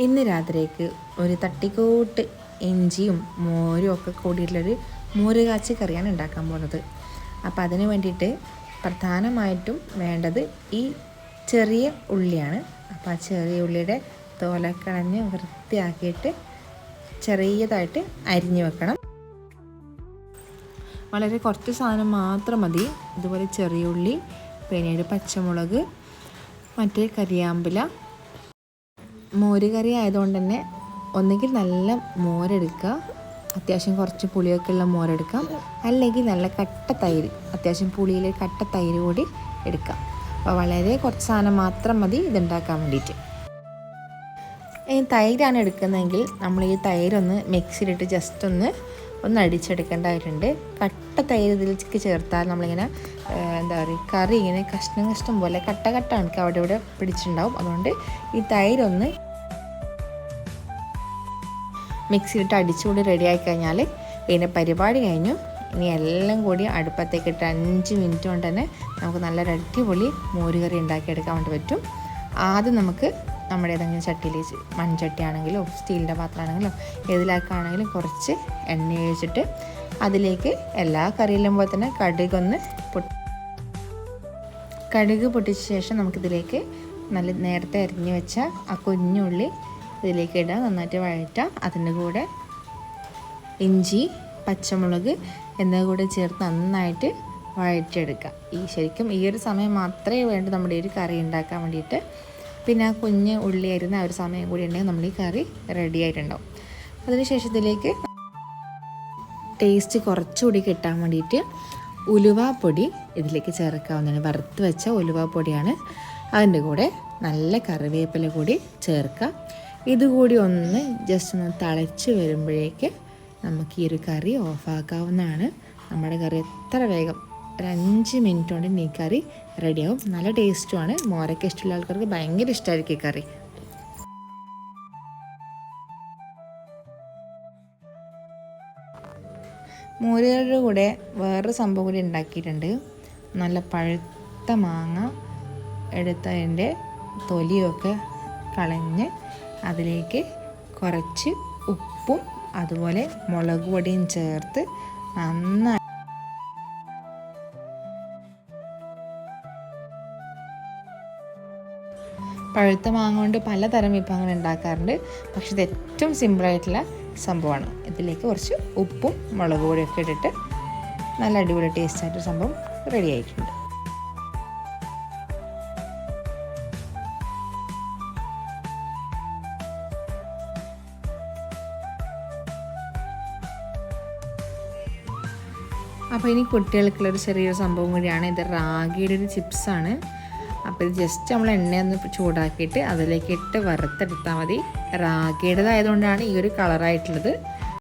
ഇന്ന് രാത്രിക്ക് ഒരു തട്ടിക്കോട്ട് ഇഞ്ചിയും മോരും ഒക്കെ കൂടിയിട്ടുള്ളൊരു മോര് കാച്ചി കറിയാണ് ഉണ്ടാക്കാൻ പോകുന്നത് അപ്പോൾ അതിന് വേണ്ടിയിട്ട് പ്രധാനമായിട്ടും വേണ്ടത് ഈ ചെറിയ ഉള്ളിയാണ്. അപ്പോൾ ആ ചെറിയ ഉള്ളിയുടെ തോലക്കളഞ്ഞ് വൃത്തിയാക്കിയിട്ട് ചെറിയതായിട്ട് അരിഞ്ഞു വെക്കണം. വളരെ കുറച്ച് സാധനം മാത്രം മതി. ഇതുപോലെ ചെറിയ ഉള്ളി പിന്നീട് പച്ചമുളക് മറ്റേ കരിയാമ്പില മോര് കറി ആയതുകൊണ്ട് തന്നെ ഒന്നുകിൽ നല്ല മോരെടുക്കുക. അത്യാവശ്യം കുറച്ച് പുളിയൊക്കെ ഉള്ള മോരെടുക്കാം അല്ലെങ്കിൽ നല്ല കട്ട തൈര് അത്യാവശ്യം പുളിയിൽ കട്ട തൈര് കൂടി എടുക്കാം അപ്പോൾ വളരെ കുറച്ച് സാധനം മാത്രം മതി ഇതുണ്ടാക്കാൻ വേണ്ടിയിട്ട്. ഈ തൈരാണ് എടുക്കുന്നതെങ്കിൽ നമ്മൾ ഈ തൈരൊന്ന് മിക്സിയിലിട്ട് ജസ്റ്റ് ഒന്ന് ഒന്ന് അടിച്ചെടുക്കേണ്ടതായിട്ടുണ്ട്. കട്ട തൈര് ഇതിലേക്ക് ചേർത്താൽ നമ്മളിങ്ങനെ എന്താ പറയുക കറി ഇങ്ങനെ കഷ്ണം കഷ്ണം പോലെ കട്ട കട്ട കണക്ക് അവിടെ ഇവിടെ പിടിച്ചിട്ടുണ്ടാവും. അതുകൊണ്ട് ഈ തൈരൊന്ന് മിക്സിയിലിട്ട് അടിച്ചുകൂടി റെഡിയായി കഴിഞ്ഞാൽ പിന്നെ പരിപാടി കഴിഞ്ഞു. ഇനി എല്ലാം കൂടി അടുപ്പത്തേക്ക് ഇട്ട് അഞ്ച് മിനിറ്റ് കൊണ്ട് തന്നെ നമുക്ക് നല്ലൊരു അടിപൊളി മോരുകറി ഉണ്ടാക്കിയെടുക്കാൻ വേണ്ടി പറ്റും. ആദ്യം നമുക്ക് നമ്മുടെ ഏതെങ്കിലും ചട്ടിയിൽ മൺചട്ടി ആണെങ്കിലോ സ്റ്റീലിന്റെ പാത്രമാണെങ്കിലും ഏതിലാക്കാണെങ്കിലും കുറച്ച് എണ്ണ ഒഴിച്ചിട്ട് അതിലേക്ക് എല്ലാ കറിയിലും പോലെ തന്നെ കടുകൊന്ന് പൊട്ടി കടുക് പൊട്ടിച്ച ശേഷം നമുക്കിതിലേക്ക് നല്ല നേരത്തെ അരിഞ്ഞു വെച്ച ആ കുഞ്ഞുള്ളി ഇതിലേക്ക് ഇടുക. നന്നായിട്ട് വഴറ്റുക അതിന്റെ കൂടെ ഇഞ്ചി പച്ചമുളക് എന്നിവ കൂടെ ചേർത്ത് നന്നായിട്ട് വഴറ്റിയെടുക്കുക. ഈ ശരിക്കും ഈ ഒരു സമയം മാത്രമേ വേണ്ടൂ നമ്മുടെ ഈ ഒരു കറി ഉണ്ടാക്കാൻ വേണ്ടിയിട്ട്. പിന്നെ ആ കുഞ്ഞ് ഉള്ളി അരുന്ന ആ ഒരു സമയം കൂടി ഉണ്ടെങ്കിൽ നമ്മൾ ഈ കറി റെഡി ആയിട്ടുണ്ടാവും. അതിനുശേഷം ഇതിലേക്ക് ടേസ്റ്റ് കുറച്ചുകൂടി കിട്ടാൻ വേണ്ടിയിട്ട് ഉലുവാപ്പൊടി ഇതിലേക്ക് ചേർക്കാവുന്നതാണ്. വറുത്ത് വെച്ച ഉലുവാപ്പൊടിയാണ് അതിന്റെ കൂടെ നല്ല കറിവേപ്പില കൂടി ചേർക്കുക. ഇതുകൂടി ഒന്ന് ജസ്റ്റ് ഒന്ന് തളച്ച് വരുമ്പോഴേക്ക് നമുക്ക് ഈ ഒരു കറി ഓഫാക്കാവുന്നതാണ് നമ്മുടെ കറി എത്ര വേഗം ഒരു അഞ്ച് മിനിറ്റ് കൊണ്ട് ഈ കറി റെഡിയാവും. നല്ല ടേസ്റ്റുമാണ്. മോരൊക്കെ ഇഷ്ടമുള്ള ആൾക്കാർക്ക് ഭയങ്കര ഇഷ്ടമായിരിക്കും ഈ കറി. മോരുകളുടെ കൂടെ വേറൊരു സംഭവം കൂടി ഉണ്ടാക്കിയിട്ടുണ്ട്. നല്ല പഴുത്ത മാങ്ങ എടുത്തതിന്റെ തൊലിയൊക്കെ കളഞ്ഞ് അതിലേക്ക് കുറച്ച് ഉപ്പും അതുപോലെ മുളക് പൊടിയും ചേർത്ത് നന്നായി പഴുത്ത മാങ്ങ കൊണ്ട് പലതരം വിഭവങ്ങൾ ഉണ്ടാക്കാറുണ്ട്. പക്ഷെ ഇത് ഏറ്റവും സിമ്പിളായിട്ടുള്ള സംഭവമാണ്. ഇതിലേക്ക് കുറച്ച് ഉപ്പും മുളക് പൊടിയൊക്കെ ഇട്ടിട്ട് നല്ല അടിപൊളി ടേസ്റ്റ് ആയിട്ട് സംഭവം റെഡി ആയിട്ടുണ്ട്. അപ്പോൾ ഇനി കുട്ടികൾക്കുള്ളൊരു ചെറിയൊരു സംഭവം കൂടിയാണ്. ഇത് റാഗിയുടെ ഒരു ചിപ്സാണ് അപ്പോൾ ഇത് ജസ്റ്റ് നമ്മൾ എണ്ണയൊന്ന് ചൂടാക്കിയിട്ട് അതിലേക്ക് ഇട്ട് വറുത്തെടുത്താൽ മതി. റാഗിയുടേതായതുകൊണ്ടാണ് ഈ ഒരു കളറായിട്ടുള്ളത്.